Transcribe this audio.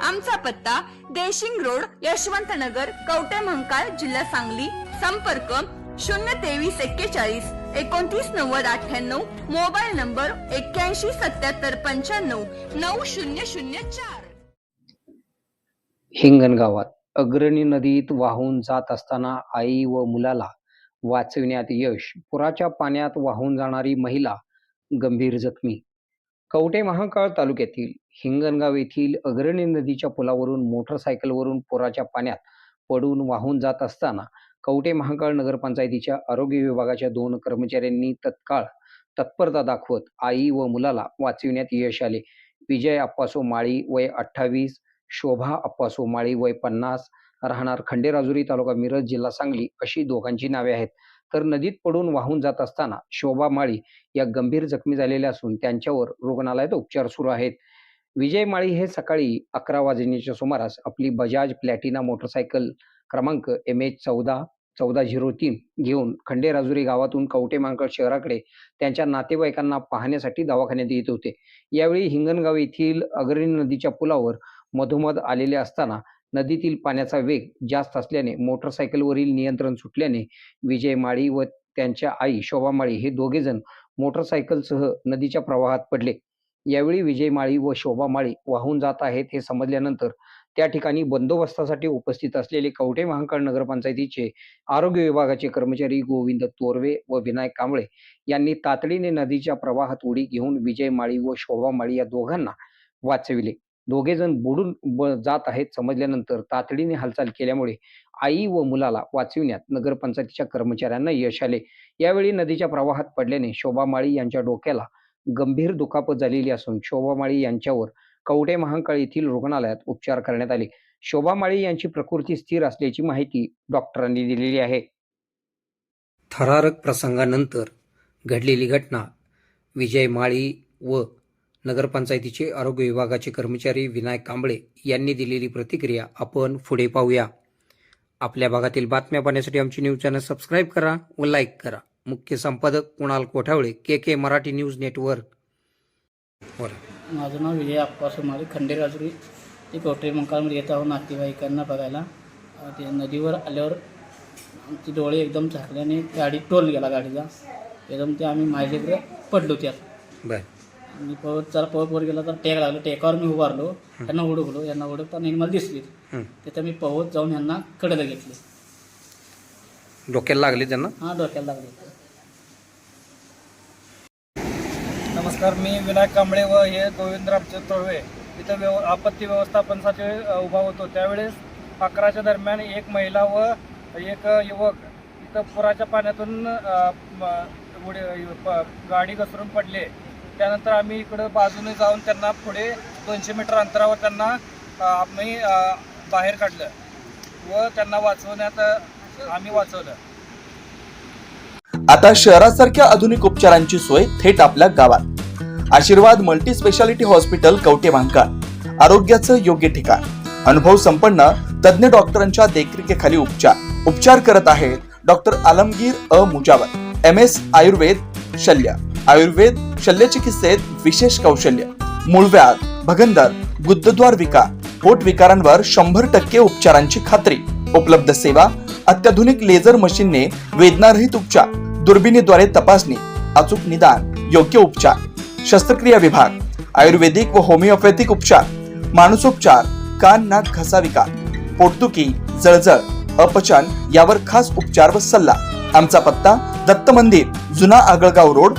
आमचा पत्ता देशिंग रोड यशवंत नगर कवटे महंकाळ जिल्हा सांगली. संपर्क शून्य तेवीस एक्केचाळीस एकोणतीस नव्वद अठ्ठ्याण्णव. मोबाईल नंबर एक्क्याऐंशी सत्याहत्तर पंच्याण्णव नऊ शून्य शून्य चार. हिंगणगावात अग्रणी नदीत वाहून जात असताना आई व मुलाला वाचविण्यात यश पुराच्या पाण्यात वाहून जाणारी महिला गंभीर जखमी कवटे महाकाळ तालुक्यातील हिंगणगाव येथील अग्रणी नदीच्या पुलावरून मोटरसायकलवरून पुराच्या पाण्यात पडून वाहून जात असताना कवटे महाकाळ नगरपंचायतीच्या आरोग्य विभागाच्या दोन कर्मचाऱ्यांनी तत्काळ तत्परता दाखवत आई व मुलाला वाचविण्यात यश आले. विजय अप्पासो माळी वय अठ्ठावीस शोभा अप्पासो माळी वय पन्नास राहणार खंडेराजुरी तालुका मिरज जिल्हा सांगली अशी दोघांची नावे आहेत. तर नदीत पडून वाहून जात असताना शोभा माळी या गंभीर जखमी झालेल्या असून त्यांच्यावर रुग्णालयात उपचार सुरू आहेत. विजय माळी हे सकाळी अकरा वाजण्याच्या सुमारास आपली बजाज प्लॅटिना मोटरसायकल क्रमांक एम एच चौदा चौदा झिरो तीन घेऊन खंडेराजुरी गावातून कवटे मांकड शहराकडे त्यांच्या नातेवाईकांना पाहण्यासाठी दवाखान्यात येत होते. यावेळी हिंगणगाव येथील अग्रणी नदीच्या पुलावर मधोमध आलेले असताना नदीतील पाण्याचा वेग जास्त असल्याने मोटरसायकलवरील नियंत्रण सुटल्याने विजय माळी व त्यांच्या आई शोभा माळी हे दोघेजण मोटरसायकलसह नदीच्या प्रवाहात पडले. यावेळी विजय माळी व शोभा माळी वाहून जात आहेत हे समजल्यानंतर त्या ठिकाणी बंदोबस्तासाठी उपस्थित असलेले कवठे महांकाळ नगरपंचायतीचे आरोग्य विभागाचे कर्मचारी गोविंद तोरवे व विनायक कांबळे यांनी तातडीने नदीच्या प्रवाहात उडी घेऊन विजय माळी व शोभा माळी या दोघांना वाचविले. दोघे जण बुडून ब- जात आहेत समजल्यानंतर तातडीने हालचाल केल्यामुळे आई व मुलाला वाचविण्यात नगरपंचायतीच्या कर्मचाऱ्यांना यश आले. यावेळी नदीच्या प्रवाहात पडल्याने शोभा माळी यांच्या डोक्याला गंभीर दुखापत झालेली असून शोभा माळी यांच्यावर कवटे महांकाळ येथील रुग्णालयात उपचार करण्यात आले. शोभा माळी यांची प्रकृती स्थिर असल्याची माहिती डॉक्टरांनी दिलेली आहे. थरारक प्रसंगानंतर घडलेली घटना विजय माळी व नगरपंचायतीचे आरोग्य विभागाचे कर्मचारी विनायक कांबळे यांनी दिलेली प्रतिक्रिया आपण पुढे पाहूया. आपल्या भागातील बातम्या पाहण्यासाठी आमची न्यूज चॅनल सबस्क्राईब करा व लाईक करा. मुख्य संपादक Kunal Kothawale K K Marathi news network. बरं. माझं नाव विजय अप्पा सोमारी खंडेराजुरी ते कवठे मंकाळमध्ये येत आहो नातेवाईकांना बघायला. ते नदीवर आल्यावर आमचे डोळे एकदम झाकल्याने गाडी टोल गेला गाडीचा. एकदम ते आम्ही माझ्याकडे पडलो त्यात. बरं. आणि पळत चला पळत वर गेला तर टेक लागलं. टेकावर मी उभारलो त्यांना हुडकलो. यांना हुडकताना यांनी मला दिसली. तिथं मी पवत जाऊन यांना कडेला घेतले. डोक्याला लागले त्यांना? हां डोक्याला लागले. नमस्कार मी विनायक कांबळे व हे गोविंद रामचंद्र तोळवे. इथं व्यव आपत्ती व्यवस्थापनासाठी अ, उभा होतो. त्यावेळेस अकराच्या दरम्यान एक महिला व एक युवक इथं पुराच्या पाण्यातून अ, म- उडी प- गाडी घसरून पडले. त्यानंतर आम्ही इकडं बाजूने जाऊन त्यांना पुढे दोनशे मीटर अंतरावर त्यांना आम्ही बाहेर काढलं व त्यांना वाचवण्यात आम्ही वाचवलं. आता शहरासारख्या आधुनिक उपचारांची सोय थेट आपल्या गावात. Ashirwad multi speciality hospital Kavathe Mahankal आरोग्याचं योग्य ठिकाण. अनुभव संपन्न तज्ञ डॉक्टरांच्या देखरेखीखाली उपचार. उपचार करत आहेत डॉक्टर आलमगीर अ. मुजावर. एम. एस. आयुर्वेद शल्य. आयुर्वेद शल्य चिकित्सेत विशेष कौशल्य. मूळव्याध भगंदर गुद्धद्वार विकार पोट विकारांवर शंभर टक्के उपचारांची खात्री. उपलब्ध सेवा अत्याधुनिक लेझर मशीनने वेदनारहित उपचार दुर्बिणीद्वारे तपासणी अचूक निदान योग्य उपचार. शस्त्रक्रिया विभाग आयुर्वेदिक व होमिओपॅथिक उपचार मानसोपचार कान नाक घसा विकार पोटदुखी जळजळ अपचन यावर खास उपचार व सल्ला. आमचा पत्ता दत्त मंदिर जुना Agalgaon road